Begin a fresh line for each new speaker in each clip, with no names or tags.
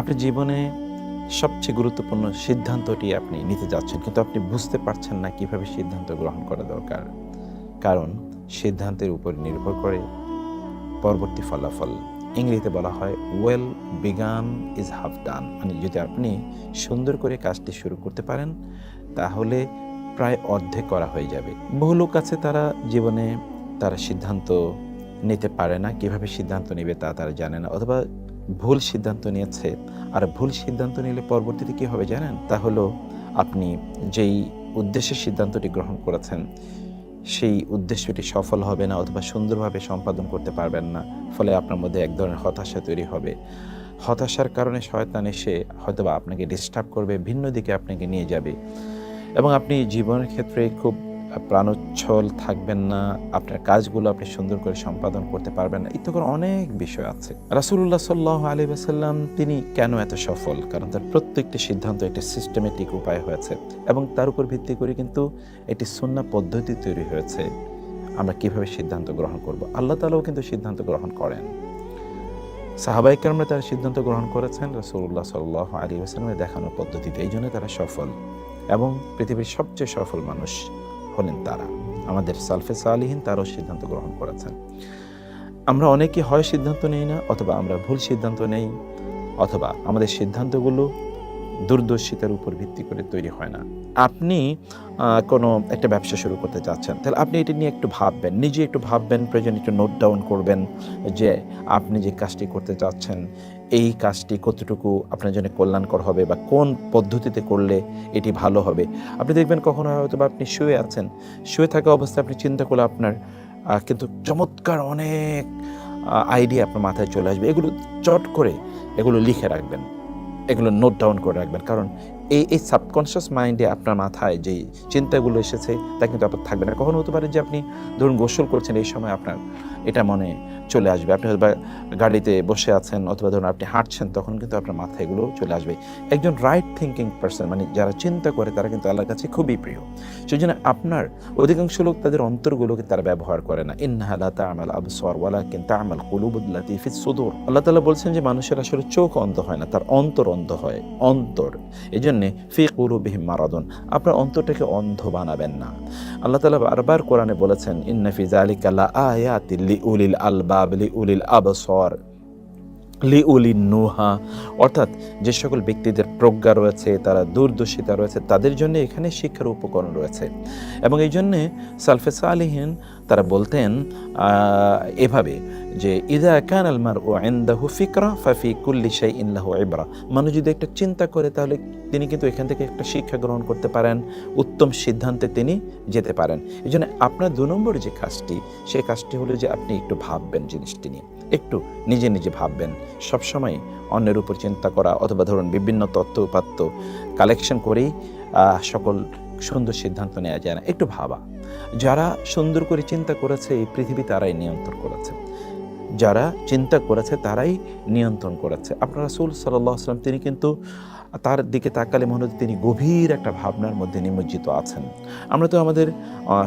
আপনার জীবনে সবচেয়ে গুরুত্বপূর্ণ সিদ্ধান্তটি আপনি নিতে যাচ্ছেন, কিন্তু আপনি বুঝতে পারছেন না কীভাবে সিদ্ধান্ত গ্রহণ করা দরকার। কারণ সিদ্ধান্তের উপর নির্ভর করে পরবর্তী ফলাফল। ইংরেজিতে বলা হয় well begun is half done মানে যদি আপনি সুন্দর করে কাজটি শুরু করতে পারেন, তাহলে প্রায় অর্ধেক করা হয়ে যাবে। বহু লোক আছে তারা জীবনে তারা সিদ্ধান্ত নিতে পারে না, কীভাবে সিদ্ধান্ত নেবে তা তারা জানে না, অথবা ভুল সিদ্ধান্ত নিয়েছে। আর ভুল সিদ্ধান্ত নিলে পরবর্তীতে কী হবে জানেন? তা হলো আপনি যেই উদ্দেশ্যের সিদ্ধান্তটি গ্রহণ করেছেন, সেই উদ্দেশ্যটি সফল হবে না অথবা সুন্দরভাবে সম্পাদন করতে পারবেন না। ফলে আপনার মধ্যে এক ধরনের হতাশা তৈরি হবে। হতাশার কারণে শয়তান এসে হয়তোবা আপনাকে ডিস্টার্ব করবে, ভিন্ন দিকে আপনাকে নিয়ে যাবে। এবং আপনি জীবনের ক্ষেত্রে খুব প্রাণোচ্ছল থাকবেন না, আপনার কাজগুলো আপনি সুন্দর করে সম্পাদন করতে পারবেন না। ইত্যকর অনেক বিষয় আছে। রাসুল্লাহ সাল্লাহ আলী আসাল্লাম তিনি কেন এত সফল? কারণ তার প্রত্যেকটি সিদ্ধান্ত একটি সিস্টেমেটিক উপায় হয়েছে এবং তার উপর ভিত্তি করে কিন্তু একটি সুন্না পদ্ধতি তৈরি হয়েছে। আমরা কীভাবে সিদ্ধান্ত গ্রহণ করব? আল্লাহ তালাও কিন্তু সিদ্ধান্ত গ্রহণ করেন। সাহাবাইকাররা তারা সিদ্ধান্ত গ্রহণ করেছেন রসুল্লাহ সাল্লাহ আলী আসলামের দেখানো পদ্ধতিতে। এই জন্য তারা সফল এবং পৃথিবীর সবচেয়ে সফল মানুষ। হলেন তারা। আমাদের সালফে সালিহীন তারও সিদ্ধান্ত গ্রহণ করেছেন। আমরা অনেকে হয় সিদ্ধান্ত নেই না, অথবা আমরা ভুল সিদ্ধান্ত নেই, অথবা আমাদের সিদ্ধান্তগুলো দূরদর্শিতার উপর ভিত্তি করে তৈরি হয় না। আপনি কোনো একটা ব্যবসা শুরু করতে চাচ্ছেন তাহলে আপনি এটা নিয়ে একটু ভাববেন, নিজে একটু ভাববেন, প্রয়োজন একটু নোট ডাউন করবেন যে আপনি যে কাজটি করতে চাচ্ছেন এই কাজটি কতটুকু আপনার জন্য কল্যাণকর হবে বা কোন পদ্ধতিতে করলে এটি ভালো হবে? আপনি দেখবেন কখনো হয়তো বা আপনি শুয়ে আছেন, শুয়ে থাকা অবস্থায় আপনি চিন্তা করলে আপনার কিন্তু চমৎকার অনেক আইডিয়া আপনার মাথায় চলে আসবে। এগুলো চট করে এগুলো লিখে রাখবেন। এগুলো নোট ডাউন করে রাখবেন। কারণ এই এই সাবকনশিয়াস মাইন্ডে আপনার মাথায় যে চিন্তাগুলো এসেছে, তা কিন্তু আপনার থাকবে না। কখনো হতে পারে যে আপনি ধরুন গোসল করছেন, এই সময় আপনার এটা মনে চলে আসবে। আপনি হয়তো গাড়িতে বসে আছেন অথবা ধরুন আপনি হাঁটছেন, তখন কিন্তু আপনার মাথায় এগুলো চলে আসবে। একজন রাইট থিঙ্কিং পার্সন মানে যারা চিন্তা করে, তারা কিন্তু আল্লাহর কাছে খুবই প্রিয়। সেই জন্য আপনার অধিকাংশ লোক তাদের অন্তরগুলোকে তারা ব্যবহার করে না। ইন্নাহালা তামাল আবসর ওয়ালা কিন্তু আমাল কুলুবুল্লাতি ফিস সুদূর। আল্লাহ তালা বলছেন যে মানুষের আসলে চোখ অন্ধ হয় না, তার অন্তর অন্ধ হয়। অন্তর। এই জন্যে ফি কুলুবিহিম মারাদুন, আপনার অন্তরটাকে অন্ধ বানাবেন না। আল্লাহ তালা বারবার কোরআনে বলেছেন ইন্নাফিজ আয়া লি উলিল আলবাবলি উলিল আবসর। লি উলিন নুহা অর্থাৎ যে সকল ব্যক্তিদের প্রজ্ঞা রয়েছে, তারা দূরদর্শিতা রয়েছে, তাদের জন্য এখানে শিক্ষার উপকরণ রয়েছে। এবং এই জন্যে সালফে সালিহীন তারা বলতেন এভাবে যে, ইদা কান আলমার ও আন্দাহু ফিকরা, ফাফি কুল্লি শাই ইল্লাহু ইবরা। মানুষ যদি একটা চিন্তা করে, তাহলে তিনি কিন্তু এখান থেকে একটা শিক্ষা গ্রহণ করতে পারেন, উত্তম সিদ্ধান্তে তিনি যেতে পারেন। এই জন্য আপনার দু নম্বর যে কাজটি সেই কাজটি হলো যে আপনি একটু ভাববেন জিনিসটি নিয়ে। একটু নিজে নিজে ভাববেন। সবসময় অন্যের উপর চিন্তা করা অথবা ধরুন বিভিন্ন তথ্য উপাত্ত কালেকশন করেই সকল সুন্দর সিদ্ধান্ত নেওয়া যায় না। একটু ভাবা। যারা সুন্দর করে চিন্তা করেছে এই পৃথিবী তারাই নিয়ন্ত্রণ করেছে। যারা চিন্তা করেছে তারাই নিয়ন্ত্রণ করেছে। আপনারা রাসুল সাল্লাহ আসলাম তিনি কিন্তু তার দিকে তাকালে মনে হচ্ছে তিনি গভীর একটা ভাবনার মধ্যে নিমজ্জিত আছেন। আমরা তো আমাদের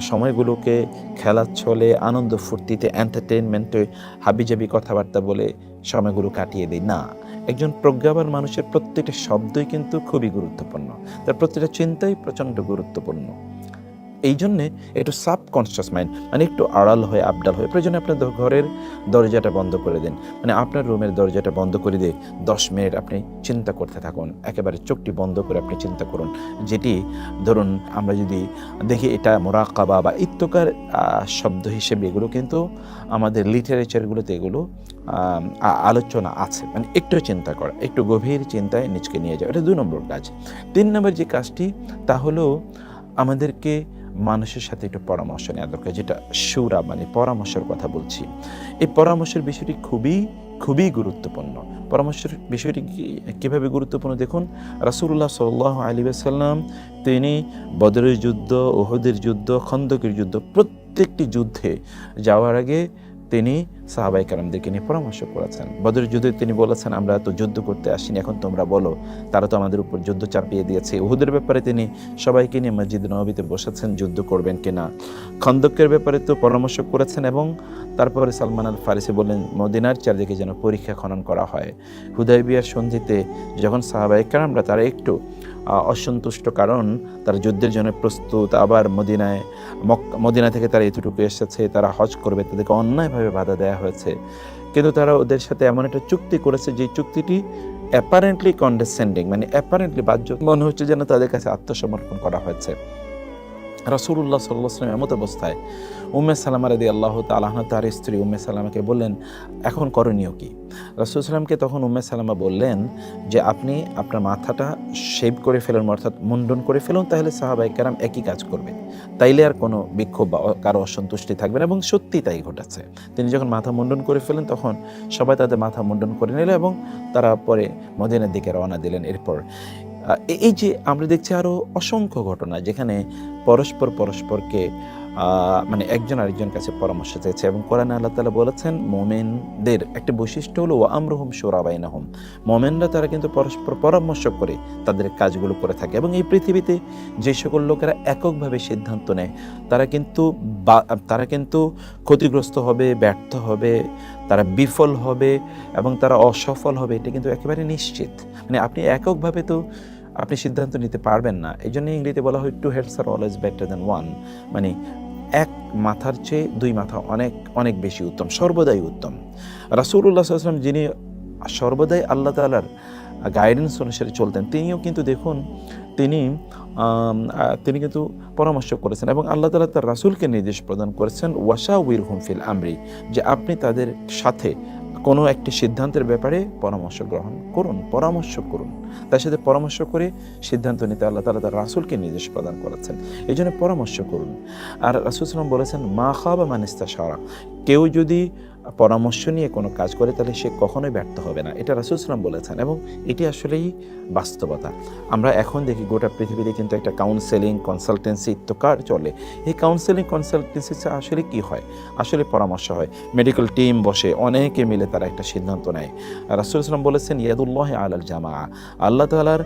সময়গুলোকে খেলার ছলে, আনন্দ ফুর্তিতে এন্টারটেনমেন্টে হাবিজাবি কথাবার্তা বলে সময়গুলো কাটিয়ে দিই। না, একজন প্রজ্ঞাবান মানুষের প্রত্যেকটা শব্দই কিন্তু খুবই গুরুত্বপূর্ণ। তার প্রত্যেকটা চিন্তাই প্রচণ্ড গুরুত্বপূর্ণ। এই জন্যে একটু সাবকনসিয়াস মাইন্ড মানে একটু আড়াল হয়ে, আবডাল হয়ে, প্রয়োজনে আপনার ঘরের দরজাটা বন্ধ করে দিন। মানে আপনার রুমের দরজাটা বন্ধ করে দিয়ে দশ মিনিট আপনি চিন্তা করতে থাকুন। একেবারে চোখটি বন্ধ করে আপনি চিন্তা করুন। যেটি ধরুন, আমরা যদি দেখি এটা মোরাকাবা বা ইত্যকার শব্দ হিসেবে এগুলো কিন্তু আমাদের লিটারেচারগুলোতে এগুলো আলোচনা আছে। মানে একটু চিন্তা করা, একটু গভীর চিন্তায় নিজকে নিয়ে যাওয়া। এটা দুই নম্বর কাজ। তিন নম্বর যে কাজটি, তা হলো আমাদেরকে মানুষের সাথে একটু পরামর্শ নেওয়া দরকার, যেটা সুরা মানে পরামর্শের কথা বলছি। এই পরামর্শের বিষয়টি খুবই খুবই গুরুত্বপূর্ণ। পরামর্শের বিষয়টি কীভাবে গুরুত্বপূর্ণ? দেখুন রাসুল্লাহ সাল্লাহ আলী সাল্লাম তিনি বদরের যুদ্ধ ওহদের যুদ্ধ, খন্দকের যুদ্ধ, প্রত্যেকটি যুদ্ধে যাওয়ার আগে তিনি সাহাবাই কালামদেরকে নিয়ে পরামর্শ করেছেন। বদরের যুদ্ধে তিনি বলেছেন, আমরা তো যুদ্ধ করতে আসিনি, এখন তোমরা বলো, তারা তো আমাদের উপর যুদ্ধ চাপিয়ে দিয়েছে। উহুদের ব্যাপারে তিনি সবাইকে নিয়ে মসজিদ নবীতে বসেছেন, যুদ্ধ করবেন কিনা? খন্দকের ব্যাপারে তো পরামর্শ করেছেন এবং তারপরে সালমান আল ফারিসি বললেন, মদিনার চারদিকে যেন পরীক্ষা খনন করা হয়। হুদাইবিয়ার সন্ধিতে যখন সাহাবাই কালামরা তারা একটু অসন্তুষ্ট কারণ, তারা যুদ্ধের জন্য প্রস্তুত, আবার মদিনায় মদিনা থেকে তারা এতটুকু এসেছে, তারা হজ করবে, তাদেরকে অন্যায়ভাবে বাধা দেওয়া হয়েছে। কিন্তু তারা ওদের সাথে এমন একটা চুক্তি করেছে, যে চুক্তিটি অ্যাপারেন্টলি কন্ডেসেন্ডিং মানে অ্যাপারেন্টলি বাহ্য মনে হচ্ছে যেন তাদের কাছে আত্মসমর্পণ করা হয়েছে। রাসুল্লাহ সাল্লাম এমত অবস্থায় উম্মে সালামা রাদি আল্লাহ তালাহনা তার স্ত্রী উম্মে সালামাকে বললেন, এখন করণীয় কি? রাসুল সাল্লামকে তখন উম্মে সালামা বললেন যে, আপনি আপনার মাথাটা শেভ করে ফেলুন, অর্থাৎ মুন্ডন করে ফেলুন, তাহলে সাহাবাই কেরাম একই কাজ করবে তাইলে আর কোনো বিক্ষোভ বা কারও অসন্তুষ্টি থাকবে না। এবং সত্যি তাই ঘটাচ্ছে তিনি যখন মাথা মুন্ডন করে ফেলেন তখন সবাই তাদের মাথা মুন্ডন করে নিল এবং তারা পরে মদিনার দিকে রওনা দিলেন। এরপর এই যে আমরা দেখছি আরও অসংখ্য ঘটনা যেখানে পরস্পর পরস্পরকে মানে একজন আরেকজন কাছে পরামর্শ চাইছে এবং কোরআন আল্লাহ তালা বলেছেন, মোমেনদের একটা বৈশিষ্ট্য হলো ও আমরহুম সোরাবাইনাহম মোমেনরা তারা কিন্তু পরস্পর পরামর্শ করে তাদের কাজগুলো করে থাকে এবং এই পৃথিবীতে যে সকল লোকেরা এককভাবে সিদ্ধান্ত নেয়, তারা কিন্তু তারা কিন্তু ক্ষতিগ্রস্ত হবে, ব্যর্থ হবে, তারা বিফল হবে এবং তারা অসফল হবে, এটা কিন্তু একেবারে নিশ্চিত। মানে আপনি এককভাবে তো আপনি সিদ্ধান্ত নিতে পারবেন না। এই জন্য ইংরেজিতে বলা হয় two heads are always better than one মানে এক মাথার চেয়ে দুই মাথা অনেক অনেক বেশি উত্তম, সর্বদাই উত্তম। রাসুল্লাহ আসলাম যিনি সর্বদাই আল্লাহ তালার গাইডেন্স অনুসারে চলতেন, তিনিও কিন্তু দেখুন, তিনি তিনি কিন্তু পরামর্শ করেছেন এবং আল্লাহ তালা তার রাসুলকে নির্দেশ প্রদান করেছেন ওয়াশা উইর হুমফিল আমরি যে আপনি তাদের সাথে কোনো একটি সিদ্ধান্তের ব্যাপারে পরামর্শ গ্রহণ করুন, পরামর্শ করুন। তার সাথে পরামর্শ করে সিদ্ধান্ত নিতে আল্লাহ তালা তার রাসুলকে নির্দেশ প্রদান করেছেন। এই জন্য পরামর্শ করুন। আর রাসুল সালাম বলেছেন, মা খাবা মানিস্তা সারা কেউ যদি পরামর্শ নিয়ে কোনো কাজ করে তাহলে সে কখনোই ব্যর্থ হবে না। এটা রাসুল সালাম বলেছেন এবং এটি আসলেই বাস্তবতা। আমরা এখন দেখি গোটা পৃথিবীতে কিন্তু একটা কাউন্সেলিং কনসালটেন্সি ইত্যকার চলে। এই কাউন্সেলিং কনসালটেন্সি আসলে কি হয়? আসলে পরামর্শ হয়। মেডিকেল টিম বসে অনেকে মিলে তারা একটা সিদ্ধান্ত নেয়। রাসুল ইসলাম বলেছেন, ইয়াদুল্লাহ আলাল জামা আল্লাহ তালার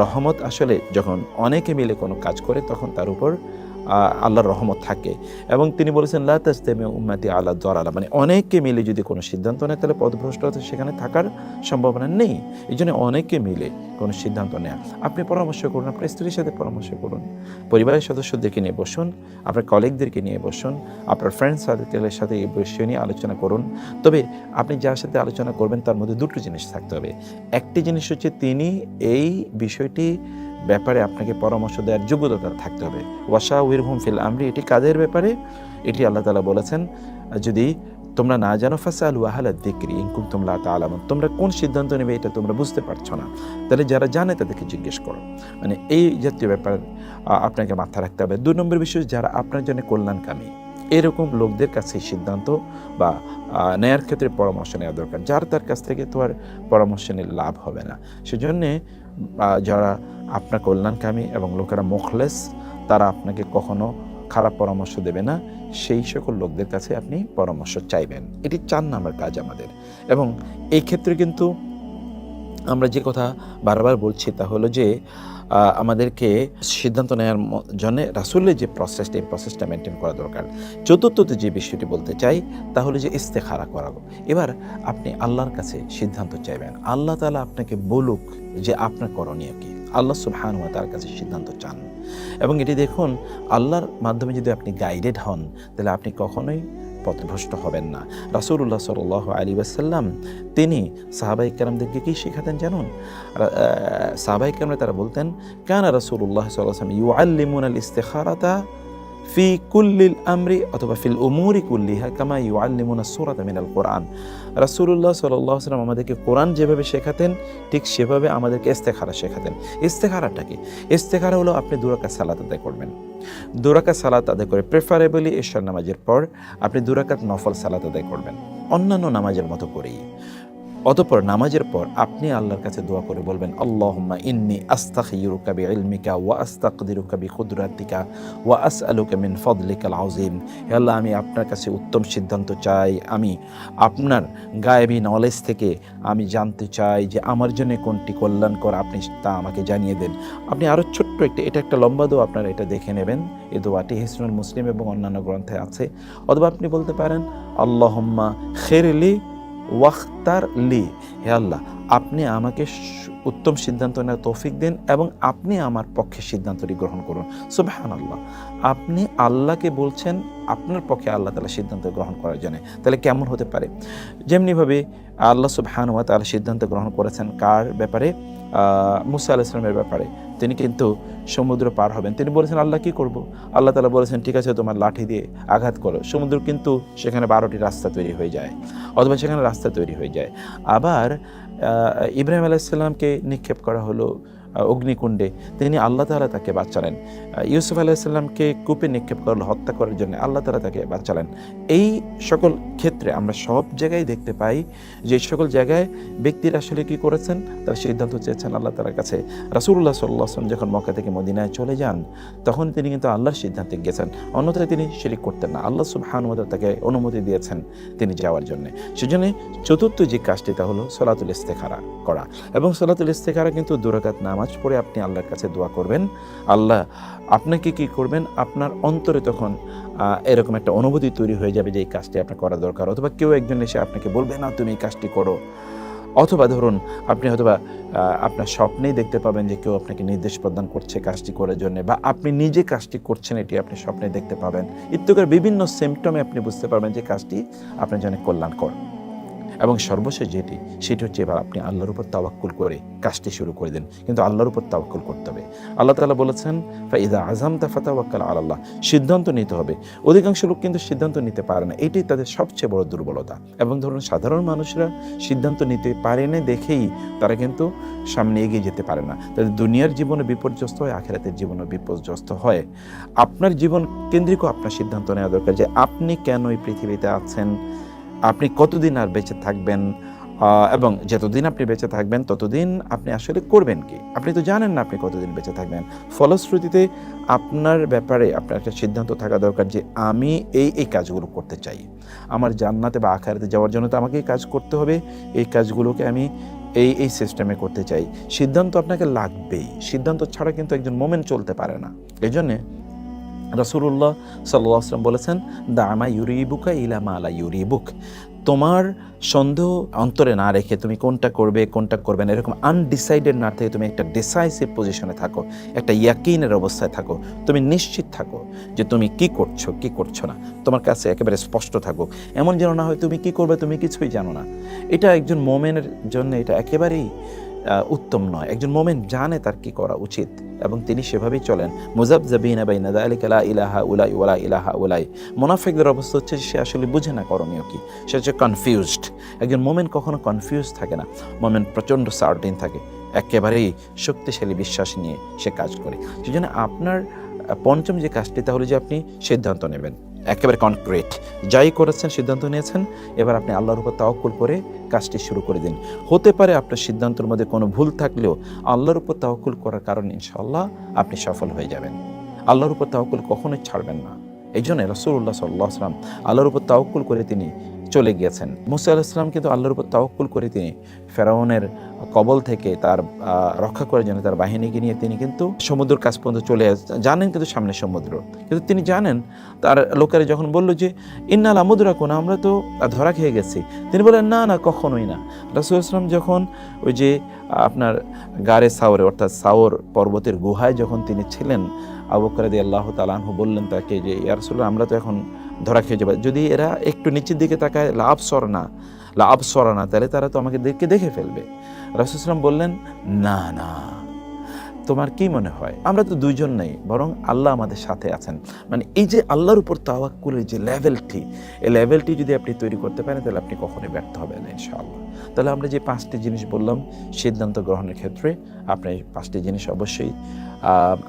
রহমত আসলে যখন অনেকে মিলে কোনো কাজ করে, তখন তার উপর আল্লাহর রহমত থাকে। এবং তিনি বলেছেন, লা তাজতেমে উম্মাতি আল্লাহ দরালা মানে অনেকে মিলে যদি কোনো সিদ্ধান্ত নেয়, তাহলে পদভ্রষ্টতা সেখানে থাকার সম্ভাবনা নেই। এই জন্য অনেকে মিলে কোনো সিদ্ধান্ত নেয়। আপনি পরামর্শ করুন, আপনার স্ত্রীর সাথে পরামর্শ করুন, পরিবারের সদস্যদেরকে নিয়ে বসুন, আপনার কলিগদেরকে নিয়ে বসুন, আপনার ফ্রেন্ড সার্কেলের সাথে এই বিষয় নিয়ে আলোচনা করুন। তবে আপনি যার সাথে আলোচনা করবেন, তার মধ্যে দুটো জিনিস থাকতে হবে। একটি জিনিস হচ্ছে, তিনি এই বিষয়টি ব্যাপারে আপনাকে পরামর্শ দেওয়ার যোগ্যতা থাকতে হবে। ওয়াশা উইরহুম ফিল আমরি, এটি কাজের ব্যাপারে। এটি আল্লাহ তালা বলেছেন, যদি তোমরা না জানো, ফাসাল ওয়াহালা দিক্রি ইনকুম তোমরা তালামন তোমরা কোন সিদ্ধান্ত নেবে এটা তোমরা বুঝতে পারছ না। তাহলে যারা জানে তাদেরকে জিজ্ঞেস করো। মানে এই জাতীয় ব্যাপার আপনাকে মাথা রাখতে হবে। দু নম্বর বিষয় যারা আপনার জন্য কল্যাণকামী। এরকম লোকদের কাছে সিদ্ধান্ত বা নেয়ার ক্ষেত্রে পরামর্শ নেওয়া দরকার, যার তার কাছ থেকে তো আর পরামর্শ নিলে লাভ হবে না। সেজন্যে যারা আপনার কল্যাণকামী এবং লোকেরা মুখলেস, তারা আপনাকে কখনো খারাপ পরামর্শ দেবে না। সেই সকল লোকদের কাছে আপনি পরামর্শ চাইবেন। এটি চার নাম্বার কাজ আমাদের। এবং এই ক্ষেত্রে কিন্তু আমরা যে কথা বারবার বলছি তা হলো যে আমাদেরকে সিদ্ধান্ত নেওয়ার জন্য রাসুলের যে প্রসেসটা এই প্রসেসটা মেনটেন করা দরকার। চতুর্থতে যে বিষয়টি বলতে চাই, তা হলো যে ইস্তেখারা করাবো এবার আপনি আল্লাহর কাছে সিদ্ধান্ত চাইবেন। আল্লাহ তালা আপনাকে বলুক যে আপনার করণীয় কি। আল্লাহ সুবহানুয়া তার কাছে সিদ্ধান্ত চান। এবং এটি দেখুন, আল্লাহর মাধ্যমে যদি আপনি গাইডেড হন, তাহলে আপনি কখনোই পথভ্রষ্ট হবেন না। রাসূলুল্লাহ সাল্লাহ আলী ওয়াসাল্লাম, তিনি সাহাবাই কালামদেরকে কী শেখাতেন জানুন? সাহাবাই কালামরা তারা বলতেন, কেন রাসূলুল্লাহ সাল্লাম ইউ আল্লিমুন আল ইস্তেখারাতা ফি কুল্লিল আমরি অথবা ফিল উমুরি কুল্লিহা কামা ইউ আল্লিমুনা সুরাত মিনাল কোরআন। রাসূলুল্লাহ সাল্লাহ সাল্লাম আমাদেরকে কোরআন যেভাবে শেখাতেন, ঠিক সেভাবে আমাদেরকে ইস্তেখারা শেখাতেন। ইস্তেখারাটা কি? ইস্তেখারা হলো আপনি দুরাকা সালাত আদায় করবেন। দুরাকাত সালাত আদায় করে প্রেফারেবলি ঈশ্বর নামাজের পর আপনি দুরাকাত নফল সালাত আদায় করবেন। অন্যান্য নামাজের মতো করেই। অতঃপর নামাজের পর আপনি আল্লাহর কাছে দোয়া করে বলবেন, আল্লাহুম্মা ইন্নি আস্তাখিয়ুরুকা বিইলমিকা ওয়া আস্তাকদিরুকা বিকুদরাতিকা ওয়া আসআলুকা মিন ফাদলিকাল আযীম। হে আল্লাহ, আমি আপনার কাছে উত্তম সিদ্ধান্ত চাই। আমি আপনার গায়েবী নলেজ থেকে আমি জানতে চাই যে আমার জন্য কোনটি কল্যাণকর, আপনি তা আমাকে জানিয়ে দেন। আপনি আরও ছোট্ট একটা, এটা একটা লম্বা দোয়া, আপনারা এটা দেখে নেবেন। এই দোয়াটি হিসনুল মুসলিম এবং অন্যান্য গ্রন্থে আছে। অথবা আপনি বলতে পারেন, আল্লাহম্মা খেরলি ওয়াখতার লি, হে আল্লাহ, আপনি আমাকে উত্তম সিদ্ধান্ত নেওয়ার তৌফিক দিন এবং আপনি আমার পক্ষে সিদ্ধান্তটি গ্রহণ করুন। সুবহান আল্লাহ আপনি আল্লাহকে বলছেন, আপনার পক্ষে আল্লাহ তালা সিদ্ধান্ত গ্রহণ করার জন্য। তাহলে কেমন হতে পারে? যেমনিভাবে আল্লাহ সুবহান ওয়া তালা সিদ্ধান্ত গ্রহণ করেছেন কার ব্যাপারে? মুসা আল ইসলামের ব্যাপারে। তিনি কিন্তু সমুদ্র পার হবেন। তিনি বলেছেন, আল্লাহ কি করব? আল্লাহ তালা বলেছেন, ঠিক আছে, তোমার লাঠি দিয়ে আঘাত করো। সমুদ্র কিন্তু সেখানে বারোটি রাস্তা তৈরি হয়ে যায়, অথবা সেখানে রাস্তা তৈরি হয়ে যায়। আবার ইব্রাহিম আলাইসাল্লামকে নিক্ষেপ করা হলো অগ্নিকুণ্ডে। তিনি আল্লাহ তালা তাকে বাঁচালেন। ইউসুফ আলাইসাল্লামকে কূপে নিক্ষেপ করল, হত্যা করার জন্য আল্লাহ তালা তাকে বাঁচালেন। এই সকল ক্ষেত্রে আমরা সব জায়গায় দেখতে পাই যে সকল জায়গায় ব্যক্তিরা আসলে কি করেছেন? তারা সিদ্ধান্ত চেয়েছেন আল্লাহ তালার কাছে। রাসুল্লাহ সাল্লাহ আসলাম যখন মক্কা থেকে মদিনায় চলে যান, তখন তিনি কিন্তু আল্লাহর সিদ্ধান্তে গেছেন। অন্যথায় তিনি শিরিক করতেন না। আল্লাহ সুবহানুয়াদ তাকে অনুমতি দিয়েছেন তিনি যাওয়ার জন্য। সেজন্য চতুর্থ যে কাজটি তা হলো সলাতুল ইস্তেখারা করা। এবং সলাতুল ইস্তেখারা কিন্তু দুরাকাত নামাজ পড়ে আপনি আল্লাহর কাছে দোয়া করবেন। আল্লাহ আপনাকে কি করবেন? আপনার অন্তরে তখন এরকম একটা অনুভূতি তৈরি হয়ে যাবে যে এই কাজটি আপনার করা দরকার। অথবা কেউ একজন এসে আপনাকে বলবে, না, তুমি এই কাজটি করো। অথবা ধরুন, আপনি হয়তোবা আপনার স্বপ্নেই দেখতে পাবেন যে কেউ আপনাকে নির্দেশ প্রদান করছে কাজটি করার জন্য বা আপনি নিজে কাজটি করছেন, এটি আপনি স্বপ্নে দেখতে পাবেন। ইত্যাকার বিভিন্ন সিমটমে আপনি বুঝতে পারবেন যে কাজটি আপনার জন্য কল্যাণকর। এবং সর্বশেষ যেটি, সেটি হচ্ছে এবার আপনি আল্লাহর উপর তাওয়াক্কুল করে কাজটি শুরু করে দেন। কিন্তু আল্লাহর উপর তাওয়াক্কুল করতে হবে। আল্লাহ তালা বলেছেন, ফাইদা আজম তা ফাতাওয়াক্কাল আল্লাহ। সিদ্ধান্ত নিতে হবে। অধিকাংশ লোক কিন্তু সিদ্ধান্ত নিতে পারে না। এটাই তাদের সবচেয়ে বড় দুর্বলতা। এবং ধরুন, সাধারণ মানুষরা সিদ্ধান্ত নিতে পারে না দেখেই তারা কিন্তু সামনে এগিয়ে যেতে পারে না। তাদের দুনিয়ার জীবনে বিপর্যস্ত হয়, আখেরাতের জীবনে বিপর্যস্ত হয়। আপনার জীবন কেন্দ্রিক আপনার সিদ্ধান্ত নেওয়া দরকার যে আপনি কেন এই পৃথিবীতে আছেন? আপনি কতদিন আর বেঁচে থাকবেন এবং যতদিন আপনি বেঁচে থাকবেন, ততদিন আপনি আসলে করবেন কি? আপনি তো জানেন না আপনি কতদিন বেঁচে থাকবেন। ফলশ্রুতিতে আপনার ব্যাপারে আপনার একটা সিদ্ধান্ত থাকা দরকার যে আমি এই এই কাজগুলো করতে চাই। আমার জান্নাতে বা আখারাতে যাওয়ার জন্য তো আমাকে এই কাজ করতে হবে, এই কাজগুলোকে আমি এই এই সিস্টেমে করতে চাই। সিদ্ধান্ত আপনাকে লাগবেই। সিদ্ধান্ত ছাড়া কিন্তু একজন মোমেন্ট চলতে পারে না। এই জন্যে রসুল্লাহ সাল্লাহ আসলাম বলেছেন, দামা ইউরিবুকা ইলামা আলা ইউরিবুক। তোমার সন্দেহ অন্তরে না রেখে তুমি কোনটা করবে কোনটা করবে না, এরকম আনডিসাইডেড না থেকে তুমি একটা ডিসাইসিভ পজিশনে থাকো, একটা ইয়াকিনের অবস্থায় থাকো, তুমি নিশ্চিত থাকো যে তুমি কি করছ কি করছ না। তোমার কাছে একেবারে স্পষ্ট থাকো। এমন যেন না হয় তুমি কি করবে, তুমি কিছুই জানো না। এটা একজন মোমেনের জন্য এটা একেবারেই উত্তম নয়। একজন মোমেন জানে তার কি করা উচিত এবং তিনি সেভাবেই চলেন। মুজাবজাবিনা বাইনা দালিকা লা ইলাহা উলাই ওয়ালা ইলাহা উলাই। মুনাফিকদের অবস্থা হচ্ছে সে আসলে বুঝে না করণীয় কি। সে হচ্ছে কনফিউজড একজন মোমেন কখনো কনফিউজ থাকে না। মোমেন প্রচণ্ড সার্টিন থাকে। একেবারেই শক্তিশালী বিশ্বাস নিয়ে সে কাজ করে। সেজন্য আপনার পঞ্চম যে কাজটি, তাহলে যে আপনি সিদ্ধান্ত নেবেন। একেবারে কনক্রিট যাই করেছেন, সিদ্ধান্ত নিয়েছেন, এবার আপনি আল্লাহর উপর তাওকুল করে কাজটি শুরু করে দিন। হতে পারে আপনার সিদ্ধান্তের মধ্যে কোনো ভুল থাকলেও আল্লাহর উপর তাহকুল করার কারণে ইনশাল্লাহ আপনি সফল হয়ে যাবেন। আল্লাহর উপর তাহকুল কখনোই ছাড়বেন না। এই জন্য রসুল্লাহ সাল্লাহ আসলাম আল্লাহর উপর তাহকুল করে তিনি চলে গিয়েছেন। মুসা আলাহিসাম কিন্তু আল্লাহর উপর তাওয়াক্কুল করে তিনি ফেরাউনের কবল থেকে তার রক্ষা করার জন্য তার বাহিনীকে নিয়ে তিনি কিন্তু সমুদ্রের কাছ পর্যন্ত চলে জানেন কিন্তু সামনে সমুদ্র। কিন্তু তিনি জানেন, তার লোকেরা যখন বলল যে, ইন্নাল আমুদ্রা কোন আমরা তো ধরা খেয়ে গেছি। তিনি বলেন না না, কখনোই না। রাসুল ইসলাম যখন ওই যে আপনার গারে সাওরে, অর্থাৎ সাওর পর্বতের গুহায় যখন তিনি ছিলেন আবুকরাদি আল্লাহ তালাহু বললেন তাকে যে ইয়ারসুল্লাহ আমরা তো এখন ধরা খেয়ে যাব। যদি এরা একটু নিচের দিকে তাকায়, লাভ সর না, লাভ সরা না, তাহলে তারা তো আমাকে দেখে দেখে ফেলবে। রাসুলাম বললেন, না না, তোমার কি মনে হয়? আমরা তো দুইজন নেই, বরং আল্লাহ আমাদের সাথে আছেন। মানে এই যে আল্লাহর উপর তাওয়াক্কুলের যে লেভেলটি এই লেভেলটি যদি আপনি তৈরি করতে পারেন, তাহলে আপনি কখনোই ব্যর্থ হবেন ইনশাআল্লাহ। তাহলে আমরা যে পাঁচটি জিনিস বললাম, সিদ্ধান্ত গ্রহণের ক্ষেত্রে আপনি পাঁচটি জিনিস অবশ্যই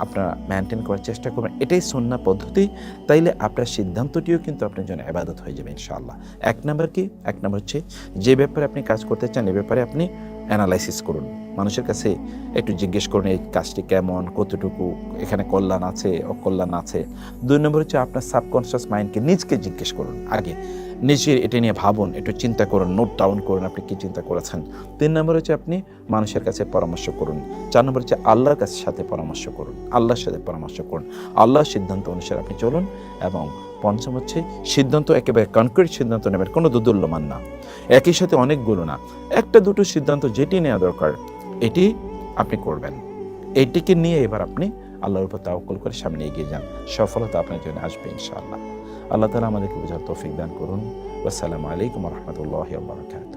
আপনারা মেনটেন করার চেষ্টা করবেন। এটাই সন্না পদ্ধতি। তাইলে আপনার সিদ্ধান্তটিও কিন্তু আপনার জন্য আবাদত হয়ে যাবে ইনশাআল্লাহ। এক নম্বর কি? এক নম্বর হচ্ছে, যে ব্যাপারে আপনি কাজ করতে চান, এ ব্যাপারে আপনি অ্যানালাইসিস করুন। মানুষের কাছে একটু জিজ্ঞেস করুন, এই কাজটি কেমন? কতটুকু? এখানে কল্যাণ আছে, অকল্যাণ আছে? দুই নম্বর হচ্ছে আপনার সাবকনসিয়াস মাইন্ডকে নিজকে জিজ্ঞেস করুন আগে। নিজের এটা নিয়ে ভাবুন, একটু চিন্তা করুন নোট ডাউন করুন আপনি কী চিন্তা করেছেন। তিন নম্বর হচ্ছে আপনি মানুষের কাছে পরামর্শ করুন। চার নম্বর হচ্ছে আল্লাহর কাছে সাথে পরামর্শ করুন। আল্লাহর সাথে পরামর্শ করুন। আল্লাহর সিদ্ধান্ত অনুসারে আপনি চলুন এবং পঞ্চম হচ্ছে সিদ্ধান্ত, একেবারে কনক্রিট সিদ্ধান্ত নেবেন, কোনো দুদুল্যমান না। একই সাথে অনেকগুলো না একটা, দুটো সিদ্ধান্ত যেটি নেওয়া দরকার, এটি আপনি করবেন। এটিকে নিয়ে এবার আপনি আল্লাহর উপর তাওকল করে সামনে এগিয়ে যান। সফলতা আপনার জন্য আসবে ইনশাআল্লাহ। আল্লাহ তালা আমাদেরকে বোঝার তৌফিক দান করুন। আসসালামু আলাইকুম রহমতুল্লাহ বারকাতুহ।